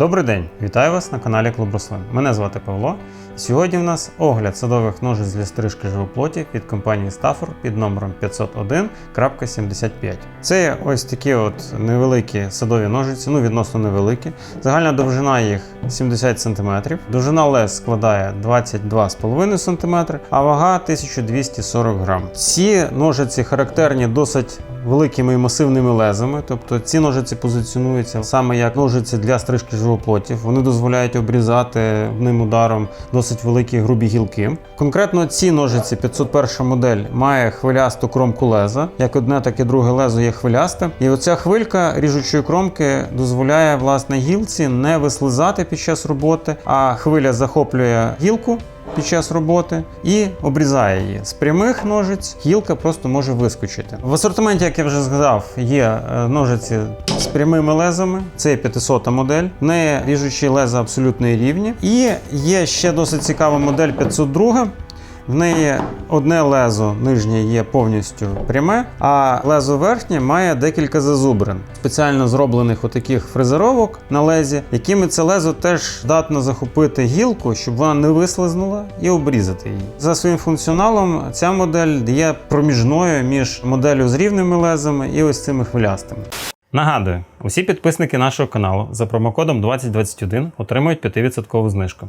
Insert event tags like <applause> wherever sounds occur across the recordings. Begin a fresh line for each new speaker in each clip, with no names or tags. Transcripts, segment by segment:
Добрий день, вітаю вас на каналі Клуб Рослин. Мене звати Павло. Сьогодні в нас огляд садових ножиць для стрижки живоплоті від компанії Stafford під номером 501.75. Це ось такі от невеликі садові ножиці, ну відносно невеликі. Загальна довжина їх 70 см, довжина лез складає 22,5 см, а вага 1240 грам. Ці ножиці характерні досить великими і масивними лезами, тобто ці ножиці позиціонуються саме як ножиці для стрижки живоплотів. Вони дозволяють обрізати одним ударом досить великі грубі гілки. Конкретно ці ножиці 501 модель має хвилясту кромку леза. Як одне, так і друге лезо є хвилясте. І оця хвилька ріжучої кромки дозволяє власне гілці не вислизати під час роботи, а хвиля захоплює гілку під час роботи і обрізає її. З прямих ножиць гілка просто може вискочити. В асортименті, як я вже згадав, є е, ножиці з прямими лезами. Це 500 модель. В неї ріжучі леза абсолютно рівні. І є ще досить цікава модель 502. В неї одне лезо нижнє є повністю пряме, а лезо верхнє має декілька зазубрин, спеціально зроблених отаких фрезеровок на лезі, якими це лезо теж здатно захопити гілку, щоб вона не вислизнула і обрізати її. За своїм функціоналом ця модель є проміжною між моделлю з рівними лезами і ось цими хвилястими. Нагадую, усі підписники нашого каналу за промокодом 2021 отримують 5% знижку.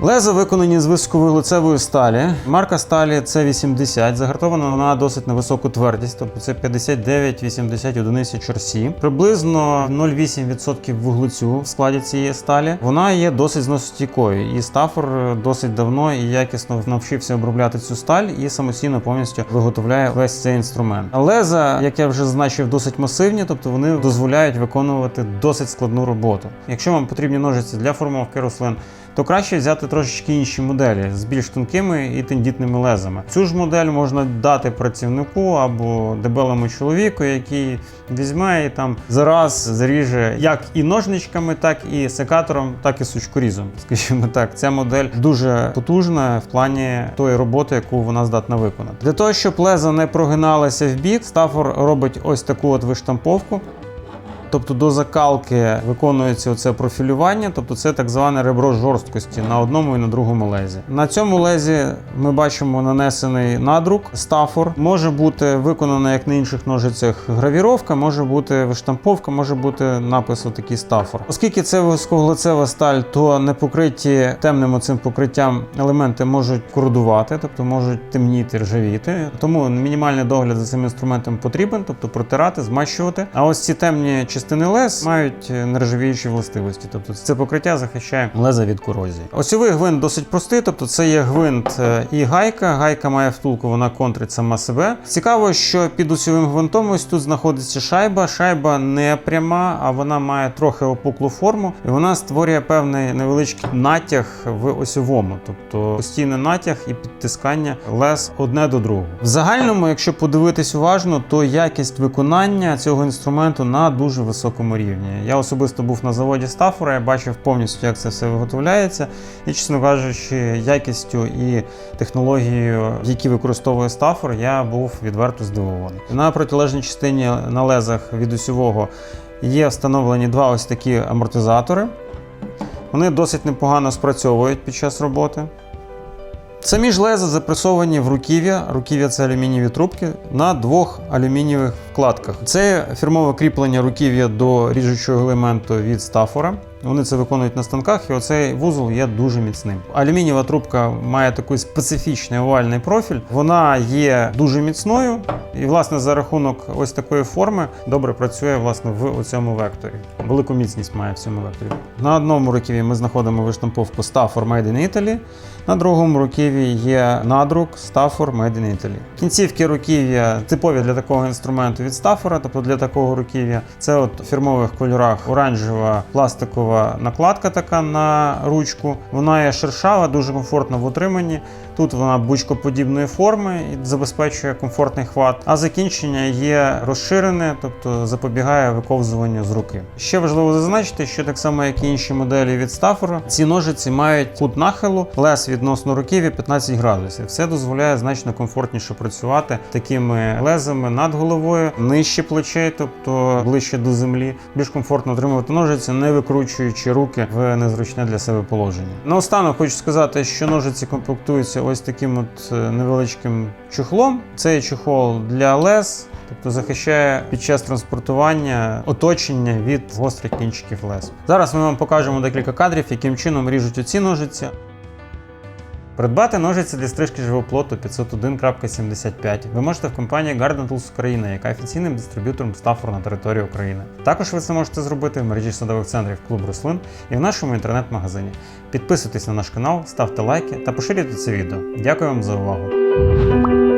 Леза виконані з високової лицевої сталі. Марка сталі це 80, загартована на досить невисоку твердість, тобто це 59-80 одиниці чорсі. Приблизно 0,8% вуглецю в складі цієї сталі. Вона є досить зносостійкою. І Стафор досить давно і якісно навчився обробляти цю сталь і самостійно повністю виготовляє весь цей інструмент. Леза, як я вже зазначив, досить масивні, тобто вони дозволяють виконувати досить складну роботу. Якщо вам потрібні ножиці для формовки рослин, то краще взяти трошечки інші моделі з більш тонкими і тендітними лезами. Цю ж модель можна дати працівнику або дебелому чоловіку, який візьме і там зараз заріже як і ножничками, так і секатором, так і сучкорізом. <laughs> Скажімо так, ця модель дуже потужна в плані тої роботи, яку вона здатна виконати. Для того, щоб леза не прогиналася в бік, Стафор робить ось таку от виштамповку. Тобто до закалки виконується оце профілювання, тобто це так зване ребро жорсткості на одному і на другому лезі. На цьому лезі ми бачимо нанесений надрук стафор. Може бути виконана як на інших ножицях гравіровка, може бути виштамповка, може бути напис отакий стафор. Оскільки це високоглицева сталь, то не покриті темним оцим покриттям елементи можуть кородувати, тобто можуть темніти, ржавіти. Тому мінімальний догляд за цим інструментом потрібен, тобто протирати, змащувати. А ось ці темні частини лез мають нержавіючі властивості, тобто це покриття захищає леза від корозії. Осьовий гвинт досить простий, тобто це є гвинт е, і гайка. Гайка має втулку, вона контрить сама себе. Цікаво, що під осьовим гвинтом ось тут знаходиться шайба. Шайба не пряма, а вона має трохи опуклу форму, і вона створює певний невеличкий натяг в осьовому, тобто постійний натяг і підтискання лез одне до другого. В загальному, якщо подивитись уважно, то якість виконання цього інструменту на дуже високому рівні. Я особисто був на заводі Стафора, я бачив повністю, як це все виготовляється, і, чесно кажучи, якістю і технологією, які використовує Стафор, я був відверто здивований. На протилежній частині на лезах від усього є встановлені два ось такі амортизатори. Вони досить непогано спрацьовують під час роботи. Самі ж леза запресовані в руків'я, руків'я це алюмінієві трубки, на двох алюмінієвих вкладках. Це фірмове кріплення руків'я до ріжучого елементу від стафора. Вони це виконують на станках, і оцей вузол є дуже міцним. Алюмінієва трубка має такий специфічний овальний профіль. Вона є дуже міцною, і, власне, за рахунок ось такої форми добре працює власне в цьому векторі. Велику міцність має в цьому векторі. На одному руківі ми знаходимо виштамповку Stafford Made in Italy, на другому руківі є надрук Stafford Made in Italy. Кінцівки руків'я типові для такого інструменту від Stafford, тобто для такого руків'я. Це от у фірмових кольорах оранжева пластикова накладка така на ручку. Вона є шершава, дуже комфортна в утриманні. Тут вона бучкоподібної форми і забезпечує комфортний хват, а закінчення є розширене, тобто запобігає виковзуванню з руки. Ще важливо зазначити, що так само, як і інші моделі від Stafford, ці ножиці мають кут нахилу, лес відносно руків'я 15 градусів. Це дозволяє значно комфортніше працювати такими лезами над головою, нижче плечей, тобто ближче до землі. Більш комфортно отримувати ножиці, не викручуючи руки в незручне для себе положення. Наостанок хочу сказати, що ножиці комплектуються ось таким от е, невеличким чохлом. Цей чохол для лез. Тобто захищає під час транспортування оточення від гострих кінчиків лез. Зараз ми вам покажемо декілька кадрів, яким чином ріжуть оці ножиці. Придбати ножиці для стрижки живоплоту 501.75 ви можете в компанії Garden Tools Україна, яка офіційним дистриб'ютором Stafford на території України. Також ви це можете зробити в мережі садових центрів Клуб Рослин і в нашому інтернет-магазині. Підписуйтесь на наш канал, ставте лайки та поширюйте це відео. Дякую вам за увагу!